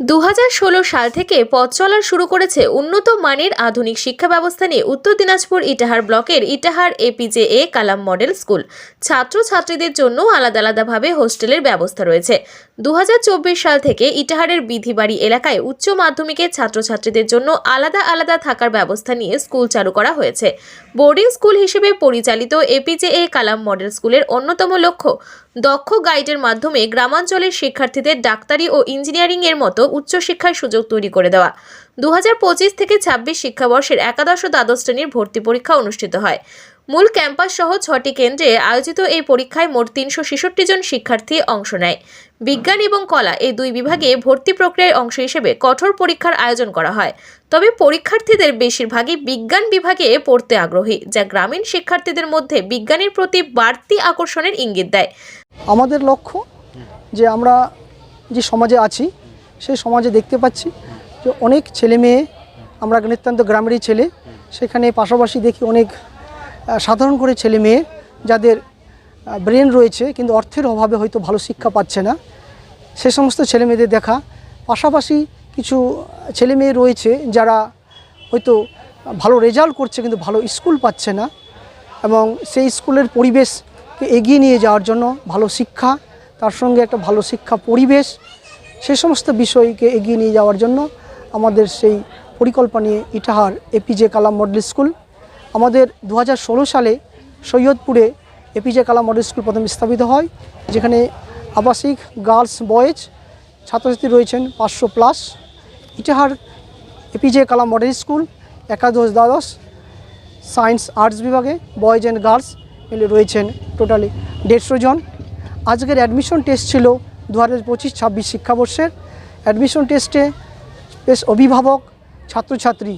দু হাজার ষোলো সাল থেকে পথ চলার শুরু করেছে উন্নত মানের আধুনিক শিক্ষা ব্যবস্থা নিয়ে উত্তর দিনাজপুর ইটাহার ব্লকের Itahar APJ A Kalam model school. ছাত্রছাত্রীদের জন্য আলাদা আলাদাভাবে হোস্টেলের ব্যবস্থা রয়েছে। দু হাজার চব্বিশ সাল থেকে ইটাহারের বিধিবাড়ি এলাকায় উচ্চ মাধ্যমিকের ছাত্রছাত্রীদের জন্য আলাদা আলাদা থাকার ব্যবস্থা নিয়ে স্কুল চালু করা হয়েছে। বোর্ডিং স্কুল হিসেবে পরিচালিত এপিজে এ কালাম মডেল স্কুলের অন্যতম লক্ষ্য, দক্ষ গাইডের মাধ্যমে গ্রামাঞ্চলের শিক্ষার্থীদের ডাক্তারি ও ইঞ্জিনিয়ারিংয়ের মতো উচ্চশিক্ষার সুযোগ তৈরি করে দেওয়া। দু হাজার পঁচিশ থেকে ছাব্বিশ শিক্ষাবর্ষের একাদশ ও দ্বাদশ শ্রেণির ভর্তি পরীক্ষা অনুষ্ঠিত হয়। মূল ক্যাম্পাস সহ ছটি কেন্দ্রে আয়োজিত এই পরীক্ষায় মোট তিনশো ছেষট্টি জন শিক্ষার্থী অংশ নেয়। বিজ্ঞান এবং কলা এই দুই বিভাগে ভর্তি প্রক্রিয়ার অংশ হিসেবে কঠোর পরীক্ষার আয়োজন করা হয়। তবে পরীক্ষার্থীদের বেশিরভাগই বিজ্ঞান বিভাগে পড়তে আগ্রহী, যা গ্রামীণ শিক্ষার্থীদের মধ্যে বিজ্ঞানের প্রতি বাড়তি আকর্ষণের ইঙ্গিত দেয়। আমাদের লক্ষ্য যে আমরা যে সমাজে আছি সেই সমাজে দেখতে পাচ্ছি যে অনেক ছেলে মেয়ে, আমরা নিতান্ত গ্রামেরই ছেলে, সেখানে পাশাপাশি দেখি অনেক সাধারণ করে ছেলে মেয়ে যাদের ব্রেন রয়েছে কিন্তু অর্থের অভাবে হয়তো ভালো শিক্ষা পাচ্ছে না। সে সমস্ত ছেলে মেয়েদের দেখা। পাশাপাশি কিছু ছেলে মেয়ে রয়েছে যারা হয়তো ভালো রেজাল্ট করছে কিন্তু ভালো স্কুল পাচ্ছে না এবং সেই স্কুলের পরিবেশকে এগিয়ে নিয়ে যাওয়ার জন্য ভালো শিক্ষা, তার সঙ্গে একটা ভালো শিক্ষা পরিবেশ সেই সমস্ত বিষয়কে এগিয়ে নিয়ে যাওয়ার জন্য আমাদের সেই পরিকল্পনা নিয়ে Itahar APJ Kalam model school আমাদের দু হাজার ষোলো সালে সৈয়দপুরে এপিজে কালাম মডেল স্কুল প্রথম স্থাপিত হয়, যেখানে আবাসিক গার্লস বয়েজ ছাত্রছাত্রী রয়েছেন পাঁচশো plus. Itahar APJ Kalam model school একাদশ দ্বাদশ সায়েন্স আর্টস বিভাগে বয়েজ অ্যান্ড গার্লস মিলে রয়েছেন টোটালি দেড়শো জন। আজকের অ্যাডমিশন টেস্ট ছিল দু হাজার পঁচিশ, ছাব্বিশ শিক্ষাবর্ষের অ্যাডমিশন টেস্টে বেশ অভিভাবক ছাত্রছাত্রী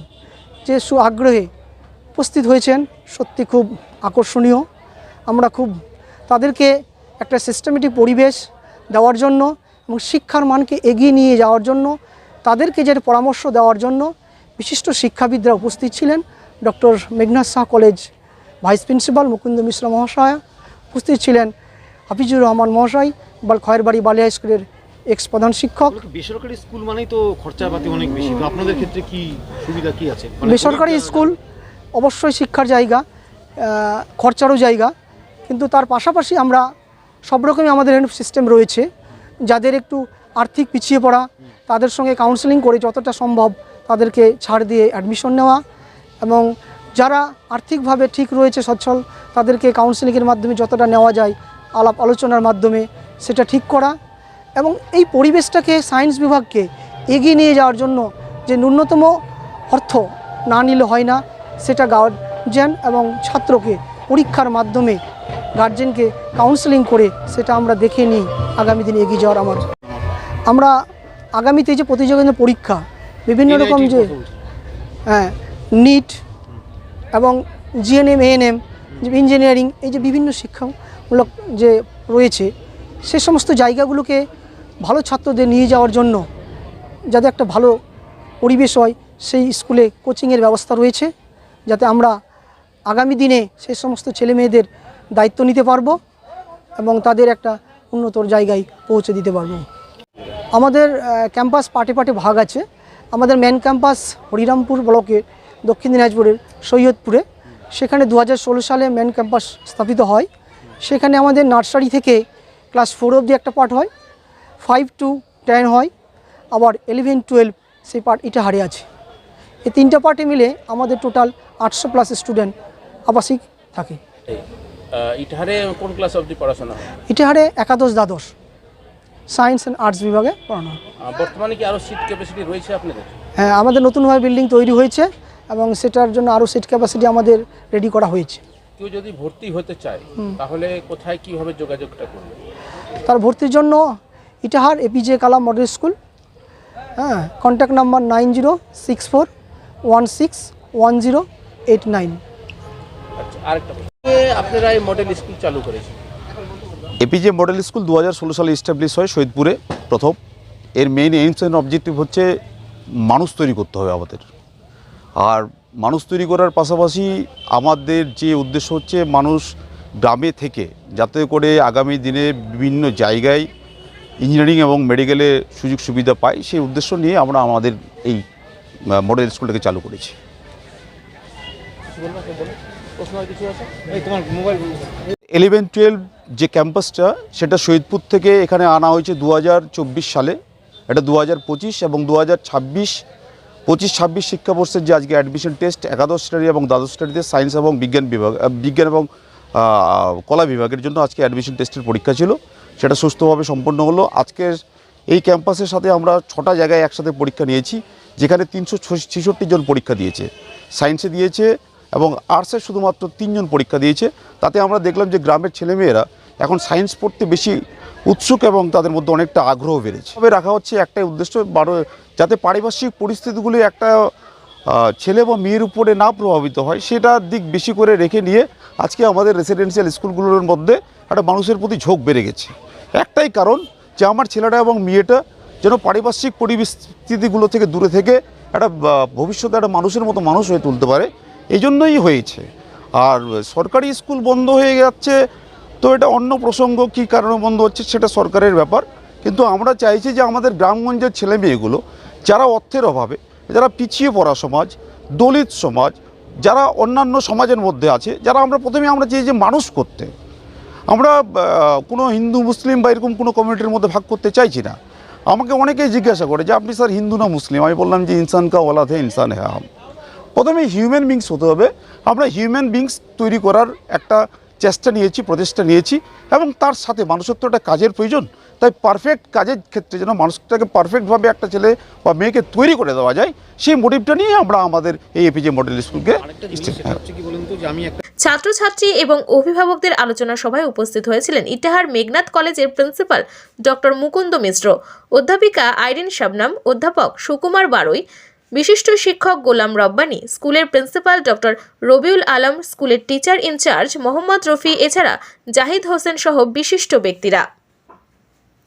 যে সু আগ্রহে উপস্থিত হয়েছেন, সত্যি খুব আকর্ষণীয়। আমরা খুব তাদেরকে একটা সিস্টেমেটিক পরিবেশ দেওয়ার জন্য এবং শিক্ষার মানকে এগিয়ে নিয়ে যাওয়ার জন্য, তাদেরকে যে পরামর্শ দেওয়ার জন্য বিশিষ্ট শিক্ষাবিদরা উপস্থিত ছিলেন। Doctor Meghnath Saha college vice principal Mukunda Mishra মহাশয়া উপস্থিত ছিলেন, হাফিজুর রহমান মহাশয় খয়েরবাড়ি বালিয়া স্কুলের এক্স প্রধান শিক্ষক। বেসরকারি স্কুল মানেই তো খরচাপাতি অনেক বেশি। তো আপনাদের ক্ষেত্রে কি সুবিধা কি আছে? মানে বেসরকারি স্কুল অবশ্যই শিক্ষার জায়গা খরচারও জায়গা কিন্তু তার পাশাপাশি আমরা সব রকমই আমাদের সিস্টেম রয়েছে। যাদের একটু আর্থিক পিছিয়ে পড়া তাদের সঙ্গে কাউন্সেলিং করে যতটা সম্ভব তাদেরকে ছাড় দিয়ে অ্যাডমিশন নেওয়া এবং যারা আর্থিকভাবে ঠিক রয়েছে সচ্ছল তাদেরকে কাউন্সেলিংয়ের মাধ্যমে যতটা নেওয়া যায় আলাপ আলোচনার মাধ্যমে সেটা ঠিক করা এবং এই পরিবেশটাকে সায়েন্স বিভাগকে এগিয়ে নিয়ে যাওয়ার জন্য যে ন্যূনতম অর্থ না নিলে হয় না সেটা গার্জেন এবং ছাত্রকে পরীক্ষার মাধ্যমে গার্জেনকে কাউন্সেলিং করে সেটা আমরা দেখে নিই আগামী দিনে এগিয়ে যাওয়ার আমার। আমরা আগামীতে যে প্রতিযোগিতা পরীক্ষা বিভিন্ন রকম যে হ্যাঁ নিট এবং জিএনএম এএনএম ইঞ্জিনিয়ারিং এই যে বিভিন্ন শিক্ষামূলক যে রয়েছে সে সমস্ত জায়গাগুলোকে ভালো ছাত্রদের নিয়ে যাওয়ার জন্য যাতে একটা ভালো পরিবেশ হয়, সেই স্কুলে কোচিংয়ের ব্যবস্থা রয়েছে, যাতে আমরা আগামী দিনে সেই সমস্ত ছেলে মেয়েদের দায়িত্ব নিতে পারব এবং তাদের একটা উন্নতর জায়গায় পৌঁছে দিতে পারব। আমাদের ক্যাম্পাস পার্টে পার্টে ভাগ আছে। আমাদের মেন ক্যাম্পাস হরিরামপুর ব্লকের দক্ষিণ দিনাজপুরের সৈয়দপুরে। সেখানে দু হাজার ষোলো সালে মেন ক্যাম্পাস স্থাপিত হয়। সেখানে আমাদের নার্সারি থেকে ক্লাস ফোর অবধি একটা পার্ট হয় ফাইভ টু টেন হয় আবার ইলেভেন টুয়েলভ সেই পার্ট ইটাহারে আছে। এই তিনটা পার্টে মিলে আমাদের টোটাল আটশো প্লাস স্টুডেন্ট আবাসিক থাকে। ইটাহারে কোন ক্লাস অবধি পড়াশোনা ইটাহারে একাদশ দ্বাদশ সায়েন্স অ্যান্ড আর্টস বিভাগে পড়ানো বর্তমানে কি আরও সিট ক্যাপাসিটি রয়েছে আপনাদের? হ্যাঁ আমাদের নতুনভাবে বিল্ডিং তৈরি হয়েছে এবং সেটার জন্য আরও সিট ক্যাপাসিটি আমাদের রেডি করা হয়েছে। কেউ যদি ভর্তি হতে চায় তাহলে কোথায় কীভাবে যোগাযোগটা করবে? তার ভর্তির জন্য Itahar APJ Kalam model school হ্যাঁ contact number nine zero six four one six one zero eight nine আচ্ছা আরেকটা প্রশ্ন। এ, আপনারা এই মডেল স্কুল চালু করেছেন। এপিজে মডেল স্কুল দু হাজার ষোলো সালে ইস্টাবলিশ হয় সৈয়দপুরে প্রথম। এর মেইন এইমস অ্যান্ড অবজেক্টিভ হচ্ছে মানুষ তৈরি করতে হবে আমাদের। আর মানুষ তৈরি করার পাশাপাশি আমাদের যে উদ্দেশ্য হচ্ছে মানুষ গ্রামে থেকে যাতে করে আগামী দিনে বিভিন্ন জায়গায় ইঞ্জিনিয়ারিং এবং মেডিকেলে সুযোগ সুবিধা পায় সেই উদ্দেশ্য নিয়ে আমরা আমাদের এই মডেল স্কুলটাকে চালু করেছি। ইলেভেন টুয়েলভ যে ক্যাম্পাসটা সেটা শহীদপুর থেকে এখানে আনা হয়েছে দু হাজার চব্বিশ সালে। এটা দু পঁচিশ এবং দু হাজার ছাব্বিশ, পঁচিশ, ছাব্বিশ শিক্ষাবর্ষের যে আজকে অ্যাডমিশন টেস্ট একাদশ শ্রেণি এবং দ্বাদশ শ্রেণীতে সায়েন্স এবং বিজ্ঞান বিভাগ বিজ্ঞান এবং কলা বিভাগের জন্য আজকে অ্যাডমিশন টেস্টের পরীক্ষা ছিল। সেটা সুস্থভাবে সম্পন্ন হলো। আজকের এই ক্যাম্পাসের সাথে আমরা ছটা জায়গায় একসাথে পরীক্ষা নিয়েছি, যেখানে তিনশো ছেষট্টি জন পরীক্ষা দিয়েছে। সায়েন্সে দিয়েছে এবং আর্টসে শুধুমাত্র তিনজন পরীক্ষা দিয়েছে। তাতে আমরা দেখলাম যে গ্রামের ছেলেমেয়েরা এখন সায়েন্স পড়তে বেশি উৎসুক এবং তাদের মধ্যে অনেকটা আগ্রহ বেড়েছে। তবে রাখা হচ্ছে একটাই উদ্দেশ্য, বারো যাতে পারিপার্শ্বিক পরিস্থিতিগুলি একটা ছেলে বা মেয়ের উপরে না প্রভাবিত হয়, সেটার দিক বেশি করে রেখে নিয়ে আজকে আমাদের রেসিডেন্সিয়াল স্কুলগুলোর মধ্যে একটা মানুষের প্রতি ঝোঁক বেড়ে গেছে। একটাই কারণ যে আমার ছেলেটা এবং মেয়েটা যেন পারিপার্শ্বিক পরিস্থিতিগুলো থেকে দূরে থেকে একটা ভবিষ্যতে একটা মানুষের মতো মানুষ হয়ে তুলতে পারে এই জন্যই হয়েছে। আর সরকারি স্কুল বন্ধ হয়ে যাচ্ছে, তো এটা অন্য প্রসঙ্গ, কী কারণে বন্ধ হচ্ছে সেটা সরকারের ব্যাপার। কিন্তু আমরা চাইছি যে আমাদের গ্রামগঞ্জের ছেলে মেয়েগুলো যারা অর্থের অভাবে, যারা পিছিয়ে পড়া সমাজ, দলিত সমাজ যারা অন্যান্য সমাজের মধ্যে আছে, যারা আমরা প্রথমে আমরা চাই যে মানুষ করতে। আমরা কোনো হিন্দু, মুসলিম বা এরকম কোনো কমিউনিটির মধ্যে ভাগ করতে চাইছি না আমাকে অনেকেই জিজ্ঞাসা করে যে, আপনি স্যার হিন্দু না মুসলিম? আমি বললাম যে, ইনসান কা ওলা থে, ইনসান হ্যাঁ প্রথমে হিউম্যান বিংস হতে হবে। আমরা হিউম্যান বিংস তৈরি করার একটা চেষ্টা নিয়েছি প্রচেষ্টা নিয়েছি এবং তার সাথে মানুষের তো একটা কাজের প্রয়োজন। তাই পারফেক্ট কাজের ক্ষেত্রে যেন মানুষটাকে পারফেক্টভাবে একটা ছেলে বা মেয়েকে তৈরি করে দেওয়া যায় সেই মোটিভটা নিয়ে আমরা আমাদের এই এপিজে মডেল স্কুলকে ছাত্রছাত্রী এবং অভিভাবকদের আলোচনা সভায় উপস্থিত হয়েছিলেন ইটাহার মেঘনাথ কলেজের প্রিন্সিপাল ডক্টর মুকুন্দ মিশ্র অধ্যাপিকা আইরিন শাবনাম অধ্যাপক সুকুমার বারুই বিশিষ্ট শিক্ষক গোলাম রব্বানি, স্কুলের প্রিন্সিপাল ডক্টর রবিউল আলম, স্কুলের টিচার ইনচার্জ মোহাম্মদ রফি, এছাড়া জাহিদ হোসেন সহ বিশিষ্ট ব্যক্তিরা।